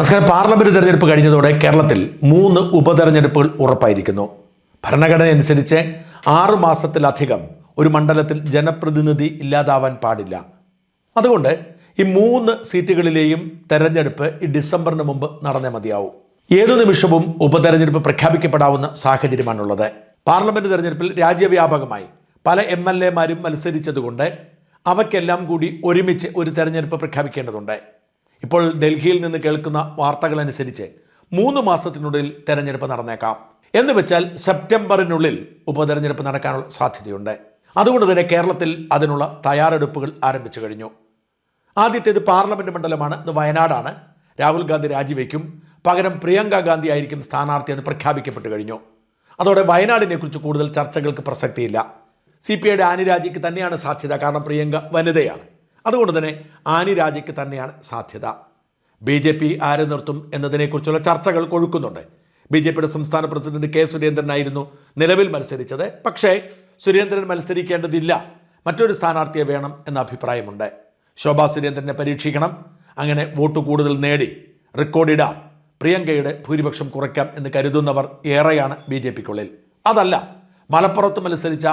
നമസ്കാരം പാർലമെന്റ് തെരഞ്ഞെടുപ്പ് കഴിഞ്ഞതോടെ കേരളത്തിൽ മൂന്ന് ഉപതെരഞ്ഞെടുപ്പുകൾ ഉറപ്പായിരിക്കുന്നു. ഭരണഘടന അനുസരിച്ച് ആറു മാസത്തിലധികം ഒരു മണ്ഡലത്തിൽ ജനപ്രതിനിധി ഇല്ലാതാവാൻ പാടില്ല. അതുകൊണ്ട് ഈ മൂന്ന് സീറ്റുകളിലെയും തെരഞ്ഞെടുപ്പ് ഈ ഡിസംബറിന് മുമ്പ് നടന്നേ മതിയാവും. ഏതു നിമിഷവും ഉപതെരഞ്ഞെടുപ്പ് പ്രഖ്യാപിക്കപ്പെടാവുന്ന സാഹചര്യമാണുള്ളത്. പാർലമെന്റ് തെരഞ്ഞെടുപ്പിൽ രാജ്യവ്യാപകമായി പല എം എൽ എമാരും മത്സരിച്ചതുകൊണ്ട് അവയ്ക്കെല്ലാം കൂടി ഒരുമിച്ച് ഒരു തെരഞ്ഞെടുപ്പ് പ്രഖ്യാപിക്കേണ്ടതുണ്ട്. ഇപ്പോൾ ഡൽഹിയിൽ നിന്ന് കേൾക്കുന്ന വാർത്തകൾ അനുസരിച്ച് മൂന്ന് മാസത്തിനുള്ളിൽ തെരഞ്ഞെടുപ്പ് നടന്നേക്കാം. എന്ന് വെച്ചാൽ സെപ്റ്റംബറിനുള്ളിൽ ഉപതെരഞ്ഞെടുപ്പ് നടക്കാനുള്ള സാധ്യതയുണ്ട്. അതുകൊണ്ട് തന്നെ കേരളത്തിൽ അതിനുള്ള തയ്യാറെടുപ്പുകൾ ആരംഭിച്ചു കഴിഞ്ഞു. ആദ്യത്തേത് പാർലമെന്റ് മണ്ഡലമാണ്. ഇത് വയനാടാണ്. രാഹുൽ ഗാന്ധി രാജിവെക്കും. പകരം പ്രിയങ്ക ഗാന്ധി ആയിരിക്കും സ്ഥാനാർത്ഥി എന്ന് പ്രഖ്യാപിക്കപ്പെട്ടു കഴിഞ്ഞു. അതോടെ വയനാടിനെ കുറിച്ച് കൂടുതൽ ചർച്ചകൾക്ക് പ്രസക്തിയില്ല. സി പി ഐയുടെ ആനുരാജിക്ക് തന്നെയാണ് സാധ്യത. കാരണം പ്രിയങ്ക വനിതയാണ്. അതുകൊണ്ട് തന്നെ ആനി രാജയ്ക്ക് തന്നെയാണ് സാധ്യത. ബി ജെ പി ആരെ നിർത്തും എന്നതിനെക്കുറിച്ചുള്ള ചർച്ചകൾ കൊഴുക്കുന്നുണ്ട്. ബി ജെ പിയുടെ സംസ്ഥാന പ്രസിഡന്റ് കെ സുരേന്ദ്രനായിരുന്നു നിലവിൽ മത്സരിച്ചത്. പക്ഷേ സുരേന്ദ്രൻ മത്സരിക്കേണ്ടതില്ല. മറ്റൊരു സ്ഥാനാർത്ഥിയെ വേണം എന്ന അഭിപ്രായമുണ്ട്. ശോഭാ സുരേന്ദ്രനെ പരീക്ഷിക്കണം. അങ്ങനെ വോട്ട് കൂടുതൽ നേടി. റെക്കോർഡിടാം പ്രിയങ്കയുടെ ഭൂരിപക്ഷം കുറയ്ക്കാം എന്ന് കരുതുന്നവർ ഏറെയാണ് ബി ജെ പിക്കുള്ളിൽ. അതല്ല മലപ്പുറത്ത് മത്സരിച്ച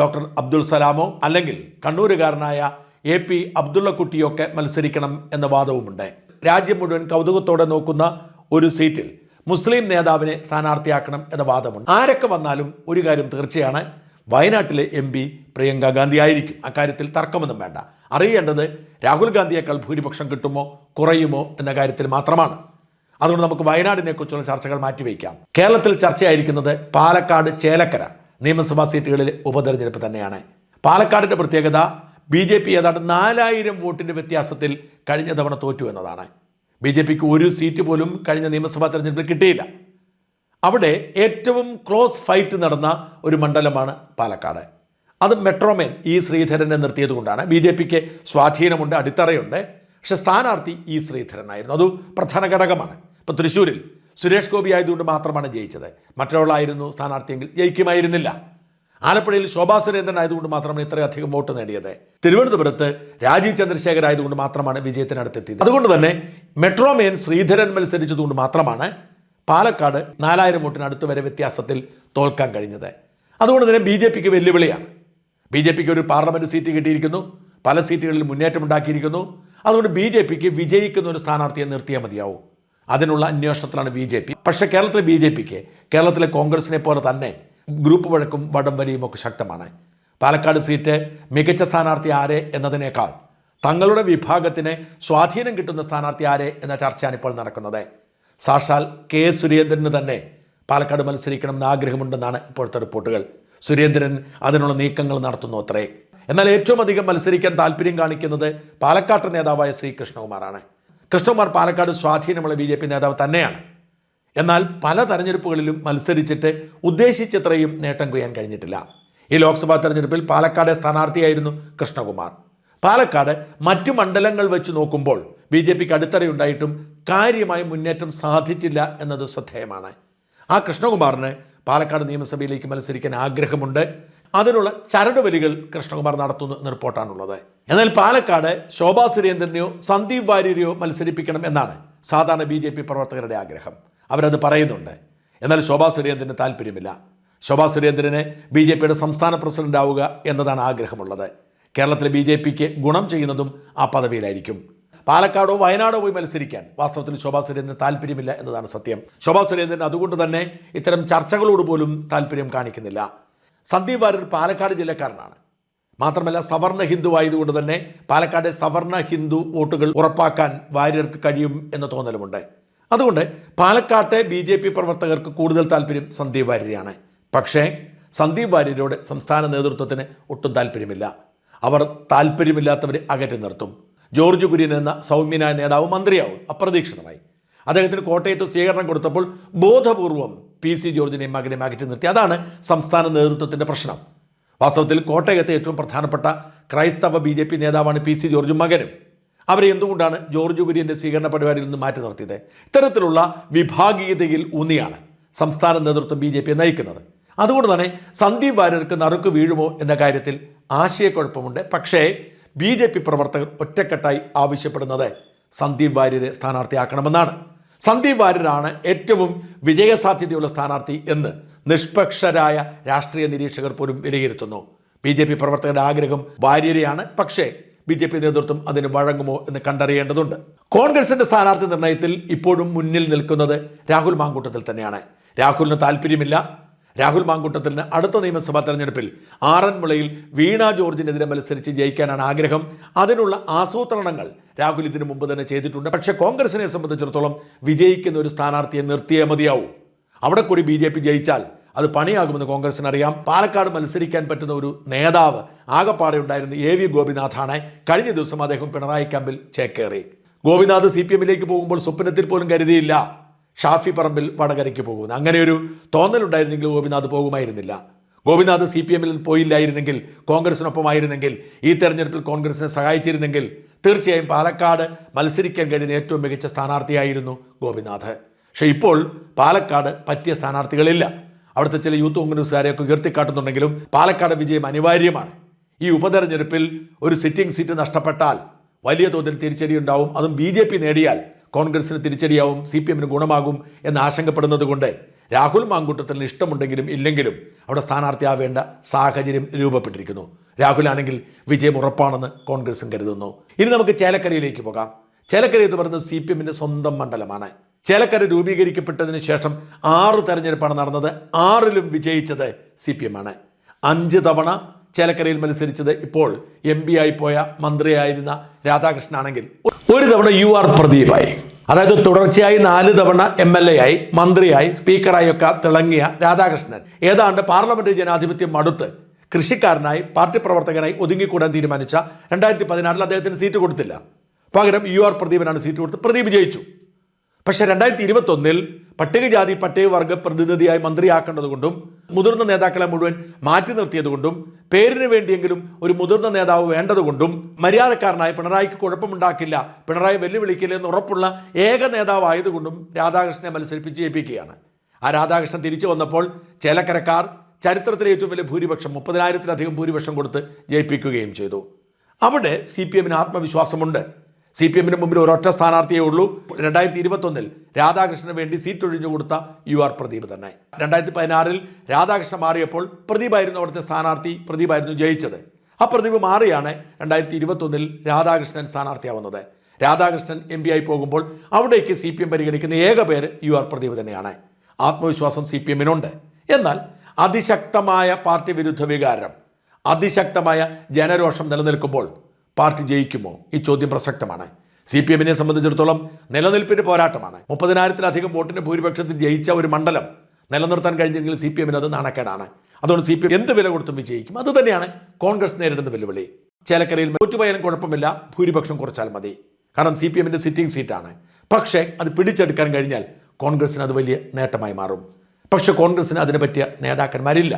ഡോക്ടർ അബ്ദുൾ സലാമോ അല്ലെങ്കിൽ കണ്ണൂരുകാരനായ എ പി അബ്ദുള്ളക്കുട്ടിയൊക്കെ മത്സരിക്കണം എന്ന വാദവുമുണ്ട്. രാജ്യം മുഴുവൻ കൗതുകത്തോടെ നോക്കുന്ന ഒരു സീറ്റിൽ മുസ്ലിം നേതാവിനെ സ്ഥാനാർത്ഥിയാക്കണം എന്ന വാദമുണ്ട്. ആരൊക്കെ വന്നാലും ഒരു കാര്യം തീർച്ചയാണ് വയനാട്ടിലെ എം പി പ്രിയങ്ക ഗാന്ധി ആയിരിക്കും. അക്കാര്യത്തിൽ തർക്കമൊന്നും വേണ്ട. അറിയേണ്ടത് രാഹുൽ ഗാന്ധിയേക്കാൾ ഭൂരിപക്ഷം കിട്ടുമോ കുറയുമോ എന്ന കാര്യത്തിൽ മാത്രമാണ്. അതുകൊണ്ട് നമുക്ക് വയനാടിനെ കുറിച്ചുള്ള ചർച്ചകൾ മാറ്റിവെക്കാം കേരളത്തിൽ ചർച്ചയായിരിക്കുന്നത് പാലക്കാട് ചേലക്കര നിയമസഭാ സീറ്റുകളിലെ ഉപതെരഞ്ഞെടുപ്പ് തന്നെയാണ്. പാലക്കാടിന്റെ പ്രത്യേകത ബി ജെ പി ഏതാണ്ട് നാലായിരം വോട്ടിന്റെ വ്യത്യാസത്തിൽ കഴിഞ്ഞ തവണ തോറ്റു എന്നതാണ്. ബി ജെ പിക്ക് ഒരു സീറ്റ് പോലും കഴിഞ്ഞ നിയമസഭാ തെരഞ്ഞെടുപ്പിൽ കിട്ടിയില്ല. അവിടെ ഏറ്റവും ക്ലോസ് ഫൈറ്റ് നടന്ന ഒരു മണ്ഡലമാണ് പാലക്കാട്. അത് മെട്രോമേൻ ഇ ശ്രീധരനെ നിർത്തിയത് കൊണ്ടാണ്. ബി ജെ പിക്ക് സ്വാധീനമുണ്ട് അടിത്തറയുണ്ട്. പക്ഷെ സ്ഥാനാർത്ഥി ഇ ശ്രീധരനായിരുന്നു. അത് പ്രധാന ഘടകമാണ്. ഇപ്പോൾ തൃശ്ശൂരിൽ സുരേഷ് ഗോപി ആയതുകൊണ്ട് മാത്രമാണ് ജയിച്ചത്. മറ്റൊരാളായിരുന്നു സ്ഥാനാർത്ഥിയെങ്കിൽ ജയിക്കുമായിരുന്നില്ല. ആലപ്പുഴയിൽ ശോഭാ സുരേന്ദ്രൻ ആയതുകൊണ്ട് മാത്രമാണ് ഇത്രയധികം വോട്ട് നേടിയത്. തിരുവനന്തപുരത്ത് രാജീവ് ചന്ദ്രശേഖർ ആയതുകൊണ്ട് മാത്രമാണ് വിജയത്തിനടുത്തെത്തിയത്. അതുകൊണ്ട് തന്നെ മെട്രോമേൻ ശ്രീധരൻ മത്സരിച്ചതുകൊണ്ട് മാത്രമാണ് പാലക്കാട് നാലായിരം വോട്ടിനടുത്ത് വരെ വ്യത്യാസത്തിൽ തോൽക്കാൻ കഴിഞ്ഞത്. അതുകൊണ്ട് തന്നെ ബി ജെ പിക്ക് വെല്ലുവിളിയാണ്. ബി ജെ പിക്ക് ഒരു പാർലമെന്റ് സീറ്റ് കിട്ടിയിരിക്കുന്നു പല സീറ്റുകളിൽ മുന്നേറ്റം ഉണ്ടാക്കിയിരിക്കുന്നു. അതുകൊണ്ട് ബി ജെ പിക്ക് വിജയിക്കുന്ന ഒരു സ്ഥാനാർത്ഥിയെ നിർത്തിയാൽ മതിയാവും. അതിനുള്ള അന്വേഷണത്തിലാണ് ബി ജെ പി. പക്ഷേ കേരളത്തിലെ ബി ജെ പിക്ക് കേരളത്തിലെ കോൺഗ്രസിനെ പോലെ തന്നെ ഗ്രൂപ്പ് വഴക്കും വടംവലിയും ഒക്കെ ശക്തമാണ്. പാലക്കാട് സീറ്റ് മികച്ച സ്ഥാനാർത്ഥി ആരെ എന്നതിനേക്കാൾ തങ്ങളുടെ വിഭാഗത്തിന് സ്വാധീനം കിട്ടുന്ന സ്ഥാനാർത്ഥി ആരെ എന്ന ചർച്ചയാണ് ഇപ്പോൾ നടക്കുന്നത്. സാക്ഷാൽ കെ സുരേന്ദ്രന് തന്നെ പാലക്കാട് മത്സരിക്കണം എന്ന് ആഗ്രഹമുണ്ടെന്നാണ് ഇപ്പോഴത്തെ റിപ്പോർട്ടുകൾ. സുരേന്ദ്രൻ അതിനുള്ള നീക്കങ്ങൾ നടത്തുന്നു അത്രേ. എന്നാൽ ഏറ്റവും അധികം മത്സരിക്കാൻ താല്പര്യം കാണിക്കുന്നത് പാലക്കാട്ട് നേതാവായ ശ്രീ കൃഷ്ണകുമാറാണ് കൃഷ്ണകുമാർ പാലക്കാട് സ്വാധീനമുള്ള ബി നേതാവ് തന്നെയാണ്. എന്നാൽ പല തെരഞ്ഞെടുപ്പുകളിലും മത്സരിച്ചിട്ട് ഉദ്ദേശിച്ചത്രയും നേട്ടം കൊയ്യാൻ കഴിഞ്ഞിട്ടില്ല. ഈ ലോക്സഭാ തെരഞ്ഞെടുപ്പിൽ പാലക്കാട് സ്ഥാനാർത്ഥിയായിരുന്നു കൃഷ്ണകുമാർ. പാലക്കാട് മറ്റു മണ്ഡലങ്ങൾ വെച്ച് നോക്കുമ്പോൾ ബി ജെ പിക്ക് അടിത്തറയുണ്ടായിട്ടും കാര്യമായ മുന്നേറ്റം സാധിച്ചില്ല എന്നത് ശ്രദ്ധേയമാണ്. ആ കൃഷ്ണകുമാറിന് പാലക്കാട് നിയമസഭയിലേക്ക് മത്സരിക്കാൻ ആഗ്രഹമുണ്ട്. അതിനുള്ള ചരടുവലികൾ കൃഷ്ണകുമാർ നടത്തുന്നു എന്ന റിപ്പോർട്ടാണുള്ളത് എന്നാൽ പാലക്കാട് ശോഭാ സുരേന്ദ്രനെയോ സന്ദീപ് വാര്യരെയോ മത്സരിപ്പിക്കണം എന്നാണ് സാധാരണ ബി പ്രവർത്തകരുടെ ആഗ്രഹം. അവരത് പറയുന്നുണ്ട്. എന്നാൽ ശോഭാ സുരേന്ദ്രന് താല്പര്യമില്ല. ശോഭാ സുരേന്ദ്രന് ബി ജെ പിയുടെ സംസ്ഥാന പ്രസിഡന്റ് ആവുക എന്നതാണ് ആഗ്രഹമുള്ളത്. കേരളത്തിലെ ബി ജെ പിക്ക് ഗുണം ചെയ്യുന്നതും ആ പദവിയിലായിരിക്കും. പാലക്കാടോ വയനാടോ പോയി മത്സരിക്കാൻ വാസ്തവത്തിൽ ശോഭാ സുരേന്ദ്രന് താല്പര്യമില്ല എന്നതാണ് സത്യം. ശോഭാ സുരേന്ദ്രൻ അതുകൊണ്ട് തന്നെ ഇത്തരം ചർച്ചകളോട് പോലും താല്പര്യം കാണിക്കുന്നില്ല. സന്ദീപ് വാര്യർ പാലക്കാട് ജില്ലക്കാരനാണ്. മാത്രമല്ല സവർണ ഹിന്ദു ആയതുകൊണ്ട് തന്നെ പാലക്കാട് സവർണ ഹിന്ദു വോട്ടുകൾ ഉറപ്പാക്കാൻ വാര്യർക്ക് കഴിയും എന്ന തോന്നലുമുണ്ട്. അതുകൊണ്ട് പാലക്കാട്ടെ ബി ജെ പി പ്രവർത്തകർക്ക് കൂടുതൽ താല്പര്യം സന്ദീപ് വാര്യരെയാണ്. പക്ഷേ സന്ദീപ് വാര്യരോട് സംസ്ഥാന നേതൃത്വത്തിന് ഒട്ടും താല്പര്യമില്ല. അവർ താല്പര്യമില്ലാത്തവരെ അകറ്റി നിർത്തും. ജോർജ് കുര്യൻ എന്ന സൗമ്യനായ നേതാവ് മന്ത്രിയാവും അപ്രതീക്ഷിതമായി. അദ്ദേഹത്തിന് കോട്ടയത്ത് സ്വീകരണം കൊടുത്തപ്പോൾ ബോധപൂർവം പി സി ജോർജിനെയും മകനെയും അകറ്റി നിർത്തി. അതാണ് സംസ്ഥാന നേതൃത്വത്തിന്റെ പ്രശ്നം. വാസ്തവത്തിൽ കോട്ടയത്തെ ഏറ്റവും പ്രധാനപ്പെട്ട ക്രൈസ്തവ ബി നേതാവാണ് പി സി ജോർജും മകനും. അവരെ എന്തുകൊണ്ടാണ് ജോർജ് കുര്യന്റെ സ്വീകരണ പരിപാടിയിൽ നിന്ന് മാറ്റി നിർത്തിയത്? ഇത്തരത്തിലുള്ള വിഭാഗീയതയിൽ ഊന്നിയാണ് സംസ്ഥാന നേതൃത്വം ബി ജെ പി നയിക്കുന്നത്. അതുകൊണ്ട് തന്നെ സന്ദീപ് വാര്യർക്ക് നറുക്ക് വീഴുമോ എന്ന കാര്യത്തിൽ ആശയക്കുഴപ്പമുണ്ട്. പക്ഷേ ബി ജെ പി പ്രവർത്തകർ ഒറ്റക്കെട്ടായി ആവശ്യപ്പെടുന്നത് സന്ദീപ് വാര്യരെ സ്ഥാനാർത്ഥിയാക്കണമെന്നാണ്. സന്ദീപ് വാര്യരാണ് ഏറ്റവും വിജയസാധ്യതയുള്ള സ്ഥാനാർത്ഥി എന്ന് നിഷ്പക്ഷരായ രാഷ്ട്രീയ നിരീക്ഷകർ പോലും വിലയിരുത്തുന്നു. ബി പ്രവർത്തകരുടെ ആഗ്രഹം വാര്യരെയാണ്. പക്ഷേ ബി ജെ പി നേതൃത്വം അതിന് വഴങ്ങുമോ എന്ന് കണ്ടറിയേണ്ടതുണ്ട്. കോൺഗ്രസിന്റെ സ്ഥാനാർത്ഥി നിർണയത്തിൽ ഇപ്പോഴും മുന്നിൽ നിൽക്കുന്നത് രാഹുൽ മാങ്കൂട്ടത്തിൽ തന്നെയാണ്. രാഹുലിന് താല്പര്യമില്ല. രാഹുൽ മാങ്കൂട്ടത്തിന് അടുത്ത നിയമസഭാ തെരഞ്ഞെടുപ്പിൽ ആറന്മുളയിൽ വീണ ജോർജിനെതിരെ മത്സരിച്ച് ജയിക്കാനാണ് ആഗ്രഹം. അതിനുള്ള ആസൂത്രണങ്ങൾ രാഹുൽ ഇതിനു മുമ്പ് തന്നെ ചെയ്തിട്ടുണ്ട്. പക്ഷേ കോൺഗ്രസിനെ സംബന്ധിച്ചിടത്തോളം വിജയിക്കുന്ന ഒരു സ്ഥാനാർത്ഥിയെ നിർത്തിയേ മതിയാവൂ. അവിടെ കൂടി ബി ജയിച്ചാൽ അത് പണിയാകുമെന്ന് കോൺഗ്രസിന് അറിയാം പാലക്കാട് മത്സരിക്കാൻ പറ്റുന്ന ഒരു നേതാവ് ആകപ്പാടെ ഉണ്ടായിരുന്ന എ വി ഗോപിനാഥാണ്. കഴിഞ്ഞ ദിവസം അദ്ദേഹം പിണറായി ക്യാമ്പിൽ ചേക്കേറി. ഗോപിനാഥ് സി പി എമ്മിലേക്ക് പോകുമ്പോൾ സ്വപ്നത്തിൽ പോലും കരുതിയില്ല. ഷാഫി പറമ്പിൽ വടകരയ്ക്ക് പോകുന്നു അങ്ങനെ ഒരു തോന്നലുണ്ടായിരുന്നെങ്കിൽ ഗോപിനാഥ് പോകുമായിരുന്നില്ല. ഗോപിനാഥ് സി പി എമ്മിൽ പോയില്ലായിരുന്നെങ്കിൽ കോൺഗ്രസിനൊപ്പമായിരുന്നെങ്കിൽ ഈ തെരഞ്ഞെടുപ്പിൽ കോൺഗ്രസിനെ സഹായിച്ചിരുന്നെങ്കിൽ തീർച്ചയായും പാലക്കാട് മത്സരിക്കാൻ കഴിയുന്ന ഏറ്റവും മികച്ച സ്ഥാനാർത്ഥിയായിരുന്നു ഗോപിനാഥ്. പക്ഷേ ഇപ്പോൾ പാലക്കാട് പറ്റിയ സ്ഥാനാർത്ഥികളില്ല. അവിടുത്തെ ചില യൂത്ത് കോൺഗ്രസ്സുകാരെയൊക്കെ ഉയർത്തിക്കാട്ടുന്നുണ്ടെങ്കിലും പാലക്കാട് വിജയം അനിവാര്യമാണ്. ഈ ഉപതെരഞ്ഞെടുപ്പിൽ ഒരു സിറ്റിംഗ് സീറ്റ് നഷ്ടപ്പെട്ടാൽ വലിയ തോതിൽ തിരിച്ചടി ഉണ്ടാവും അതും ബി ജെ പി നേടിയാൽ കോൺഗ്രസിന് തിരിച്ചടിയാവും സി പി എമ്മിന് ഗുണമാകും എന്ന് ആശങ്കപ്പെടുന്നത് കൊണ്ട് രാഹുൽ മാങ്കൂട്ടത്തിന് ഇഷ്ടമുണ്ടെങ്കിലും ഇല്ലെങ്കിലും അവിടെ സ്ഥാനാർത്ഥിയാവേണ്ട സാഹചര്യം രൂപപ്പെട്ടിരിക്കുന്നു. രാഹുലാണെങ്കിൽ വിജയം ഉറപ്പാണെന്ന് കോൺഗ്രസും കരുതുന്നു. ഇനി നമുക്ക് ചേലക്കരയിലേക്ക് പോകാം. ചേലക്കര എന്ന് പറയുന്നത് സി സ്വന്തം മണ്ഡലമാണ്. ചേലക്കര രൂപീകരിക്കപ്പെട്ടതിന് ശേഷം ആറ് തെരഞ്ഞെടുപ്പാണ് നടന്നത്. ആറിലും വിജയിച്ചത് സി പി എം ആണ് അഞ്ച് തവണ ചേലക്കരയിൽ മത്സരിച്ചത് ഇപ്പോൾ എം പി പോയ മന്ത്രിയായിരുന്ന രാധാകൃഷ്ണനാണെങ്കിൽ ഒരു തവണ യു ആർ പ്രദീപായി. അതായത് തുടർച്ചയായി നാല് തവണ എം എൽ എ ആയി മന്ത്രിയായി സ്പീക്കറായി ഒക്കെ തിളങ്ങിയ രാധാകൃഷ്ണൻ. ഏതാണ്ട് പാർലമെന്ററി ജനാധിപത്യം അടുത്ത് കൃഷിക്കാരനായി പാർട്ടി പ്രവർത്തകനായി ഒതുങ്ങിക്കൂടാൻ തീരുമാനിച്ച രണ്ടായിരത്തി പതിനാറിൽ അദ്ദേഹത്തിന് സീറ്റ് കൊടുത്തില്ല. പകരം യു ആർ പ്രദീപനാണ് സീറ്റ് കൊടുത്ത് പ്രദീപ് ജയിച്ചു. പക്ഷേ രണ്ടായിരത്തി ഇരുപത്തൊന്നിൽ പട്ടികജാതി പട്ടികവർഗ പ്രതിനിധിയായി മന്ത്രിയാക്കേണ്ടതുകൊണ്ടും മുതിർന്ന നേതാക്കളെ മുഴുവൻ മാറ്റി നിർത്തിയതുകൊണ്ടും പേരിന് വേണ്ടിയെങ്കിലും ഒരു മുതിർന്ന നേതാവ് വേണ്ടതുകൊണ്ടും മര്യാദക്കാരനായ പിണറായിക്ക് കുഴപ്പമുണ്ടാക്കില്ല പിണറായി വെല്ലുവിളിക്കില്ല എന്ന് ഉറപ്പുള്ള ഏക നേതാവായതുകൊണ്ടും രാധാകൃഷ്ണനെ മത്സരിപ്പിച്ച് ജയിപ്പിക്കുകയാണ്. ആ രാധാകൃഷ്ണൻ തിരിച്ചു വന്നപ്പോൾ ചേലക്കരക്കാർ ചരിത്രത്തിലെ ഏറ്റവും വലിയ ഭൂരിപക്ഷം മുപ്പതിനായിരത്തിലധികം ഭൂരിപക്ഷം കൊടുത്ത് ജയിപ്പിക്കുകയും ചെയ്തു. അവിടെ സി പി എമ്മിന് ആത്മവിശ്വാസമുണ്ട്. സി പി എമ്മിന് മുമ്പിൽ ഒരൊറ്റ സ്ഥാനാർത്ഥിയേ ഉള്ളൂ. രണ്ടായിരത്തി ഇരുപത്തൊന്നിൽ രാധാകൃഷ്ണന് വേണ്ടി സീറ്റ് ഒഴിഞ്ഞു കൊടുത്ത യു ആർ പ്രദീപ് തന്നെ. രണ്ടായിരത്തി പതിനാറിൽ രാധാകൃഷ്ണൻ മാറിയപ്പോൾ പ്രദീപായിരുന്നു അവിടുത്തെ സ്ഥാനാർത്ഥി പ്രദീപായിരുന്നു ജയിച്ചത്. ആ പ്രദീപ് മാറിയാണ് രണ്ടായിരത്തി ഇരുപത്തൊന്നിൽ രാധാകൃഷ്ണൻ സ്ഥാനാർത്ഥിയാവുന്നത്. രാധാകൃഷ്ണൻ എം പി ആയി പോകുമ്പോൾ അവിടേക്ക് സി പി എം പരിഗണിക്കുന്ന ഏക പേര് യു ആർ പ്രദീപ് തന്നെയാണ്. ആത്മവിശ്വാസം സി പി എമ്മിനുണ്ട്. എന്നാൽ അതിശക്തമായ പാർട്ടി വിരുദ്ധ വികാരം അതിശക്തമായ ജനരോഷം നിലനിൽക്കുമ്പോൾ പാർട്ടി ജയിക്കുമോ? ഈ ചോദ്യം പ്രസക്തമാണ്. സി പി എമ്മിനെ സംബന്ധിച്ചിടത്തോളം നിലനിൽപ്പിന്റെ പോരാട്ടമാണ്. മുപ്പതിനായിരത്തിലധികം വോട്ടിന് ഭൂരിപക്ഷത്തിൽ ജയിച്ച ഒരു മണ്ഡലം നിലനിർത്താൻ കഴിഞ്ഞെങ്കിൽ സി പി എമ്മിന് അത് നാണക്കേടാണ്. അതുകൊണ്ട് സി പി എം എന്ത് വില കൊടുത്തും വിജയിക്കും. അതുതന്നെയാണ് കോൺഗ്രസ് നേരിടുന്ന വെല്ലുവിളി. ചേലക്കരയിൽ തോറ്റുപോയാലും കുഴപ്പമില്ല ഭൂരിപക്ഷം കുറച്ചാൽ മതി. കാരണം സി പി എമ്മിന്റെ സിറ്റിംഗ് സീറ്റാണ്. പക്ഷേ അത് പിടിച്ചെടുക്കാൻ കഴിഞ്ഞാൽ കോൺഗ്രസിന് അത് വലിയ നേട്ടമായി മാറും. പക്ഷേ കോൺഗ്രസിന് അതിനെ പറ്റിയ നേതാക്കന്മാരില്ല.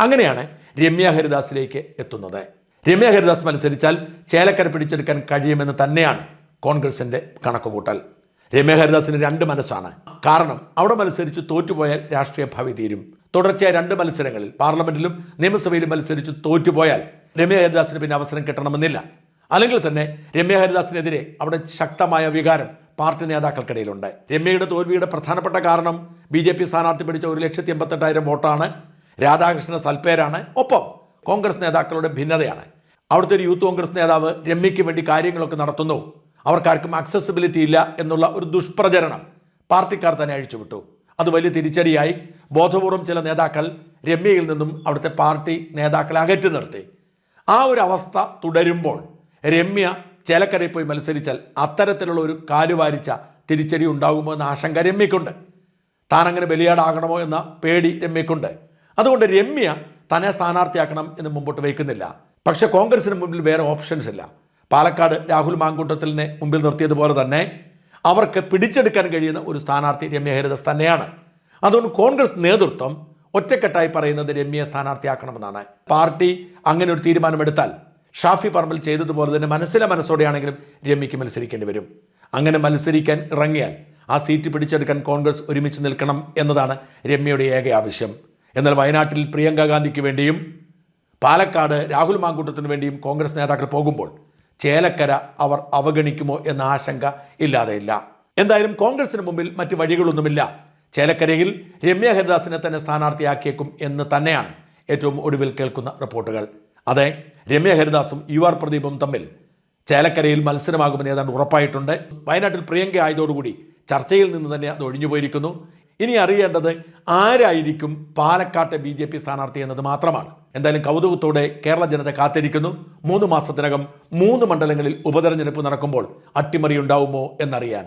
അങ്ങനെയാണ് രമ്യ ഹരിദാസിലേക്ക് എത്തുന്നത്. രമ്യ ഹരിദാസ് മത്സരിച്ചാൽ ചേലക്കര പിടിച്ചെടുക്കാൻ കഴിയുമെന്ന് തന്നെയാണ് കോൺഗ്രസിന്റെ കണക്കുകൂട്ടൽ. രമ്യ ഹരിദാസിന് രണ്ട് മനസ്സാണ്. കാരണം അവിടെ മത്സരിച്ച് തോറ്റുപോയാൽ രാഷ്ട്രീയ ഭാവി തീരും. തുടർച്ചയായ രണ്ട് മത്സരങ്ങളിൽ പാർലമെന്റിലും നിയമസഭയിലും മത്സരിച്ച് തോറ്റുപോയാൽ രമ്യ ഹരിദാസിന് പിന്നെ അവസരം കിട്ടണമെന്നില്ല. അല്ലെങ്കിൽ തന്നെ രമ്യ ഹരിദാസിനെതിരെ അവിടെ ശക്തമായ വികാരം പാർട്ടി നേതാക്കൾക്കിടയിലുണ്ട്. രമ്യയുടെ തോൽവിയുടെ പ്രധാനപ്പെട്ട കാരണം ബി ജെ പി സ്ഥാനാർത്ഥി പിടിച്ച ഒരു ലക്ഷത്തി എൺപത്തെട്ടായിരം വോട്ടാണ്. രാധാകൃഷ്ണ സൽപ്പേരാണ്. ഒപ്പം കോൺഗ്രസ് നേതാക്കളുടെ ഭിന്നതയാണ്. അവിടുത്തെ ഒരു യൂത്ത് കോൺഗ്രസ് നേതാവ് രമ്യയ്ക്ക് വേണ്ടി കാര്യങ്ങളൊക്കെ നടത്തുന്നു. അവർക്കാർക്കും അക്സസിബിലിറ്റി ഇല്ല എന്നുള്ള ഒരു ദുഷ്പ്രചരണം പാർട്ടിക്കാർ തന്നെ അഴിച്ചുവിട്ടു. അത് വലിയ തിരിച്ചടിയായി. ബോധപൂർവം ചില നേതാക്കൾ രമ്യയിൽ നിന്നും അവിടുത്തെ പാർട്ടി നേതാക്കളെ അകറ്റി നിർത്തി. ആ ഒരു അവസ്ഥ തുടരുമ്പോൾ രമ്യ ചേലക്കരയിൽ പോയി മത്സരിച്ചാൽ അത്തരത്തിലുള്ള ഒരു കാലുവാരിച്ച തിരിച്ചടി ഉണ്ടാകുമോ എന്ന ആശങ്ക രമ്യക്കുണ്ട് താനങ്ങനെ ബലിയാടാകണമോ എന്ന പേടി രമ്യക്കുണ്ട് അതുകൊണ്ട് രമ്യ തന്നെ സ്ഥാനാർത്ഥിയാക്കണം എന്ന് മുമ്പോട്ട് വയ്ക്കുന്നില്ല. പക്ഷെ കോൺഗ്രസിന് മുമ്പിൽ വേറെ ഓപ്ഷൻസ് ഇല്ല. പാലക്കാട് രാഹുൽ മാങ്കൂട്ടത്തിലിനെ മുമ്പിൽ നിർത്തിയതുപോലെ തന്നെ അവർക്ക് പിടിച്ചെടുക്കാൻ കഴിയുന്ന ഒരു സ്ഥാനാർത്ഥി രമ്യ ഹരിദാസ് തന്നെയാണ്. അതുകൊണ്ട് കോൺഗ്രസ് നേതൃത്വം ഒറ്റക്കെട്ടായി പറയുന്നത് രമ്യയെ സ്ഥാനാർത്ഥിയാക്കണമെന്നാണ്. പാർട്ടി അങ്ങനെ ഒരു തീരുമാനമെടുത്താൽ ഷാഫി പറമ്പിൽ ചെയ്തതുപോലെ തന്നെ മനസ്സിലെ മനസ്സോടെയാണെങ്കിലും രമ്യയ്ക്ക് മത്സരിക്കേണ്ടി വരും. അങ്ങനെ മത്സരിക്കാൻ ഇറങ്ങിയാൽ ആ സീറ്റ് പിടിച്ചെടുക്കാൻ കോൺഗ്രസ് ഒരുമിച്ച് നിൽക്കണം എന്നതാണ് രമ്യയുടെ ഏക ആവശ്യം. എന്നാൽ വയനാട്ടിൽ പ്രിയങ്ക ഗാന്ധിക്ക് വേണ്ടിയും പാലക്കാട് രാഹുൽ മാങ്കൂട്ടത്തിന് വേണ്ടിയും കോൺഗ്രസ് നേതാക്കൾ പോകുമ്പോൾ ചേലക്കര അവർ അവഗണിക്കുമോ എന്ന ആശങ്ക ഇല്ലാതെയില്ല. എന്തായാലും കോൺഗ്രസിന് മുമ്പിൽ മറ്റ് വഴികളൊന്നുമില്ല. ചേലക്കരയിൽ രമ്യ ഹരിദാസിനെ തന്നെ സ്ഥാനാർത്ഥിയാക്കിയേക്കും എന്ന് തന്നെയാണ് ഏറ്റവും ഒടുവിൽ കേൾക്കുന്ന റിപ്പോർട്ടുകൾ. അതെ രമ്യ ഹരിദാസും യു ആർ പ്രദീപും തമ്മിൽ ചേലക്കരയിൽ മത്സരമാകുമെന്ന് ഏതാണ്ട് ഉറപ്പായിട്ടുണ്ട്. വയനാട്ടിൽ പ്രിയങ്ക ആയതോടുകൂടി ചർച്ചയിൽ നിന്ന് തന്നെ അത് ഒഴിഞ്ഞുപോയിരിക്കുന്നു. ഇനി അറിയേണ്ടത് ആരായിരിക്കും പാലക്കാട്ടെ ബി ജെ പി സ്ഥാനാർത്ഥി എന്നത് മാത്രമാണ്. എന്തായാലും കൗതുകത്തോടെ കേരള ജനത കാത്തിരിക്കുന്നു. മൂന്ന് മാസത്തിനകം മൂന്ന് മണ്ഡലങ്ങളിൽ ഉപതെരഞ്ഞെടുപ്പ് നടക്കുമ്പോൾ അട്ടിമറി ഉണ്ടാവുമോ എന്നറിയാൻ.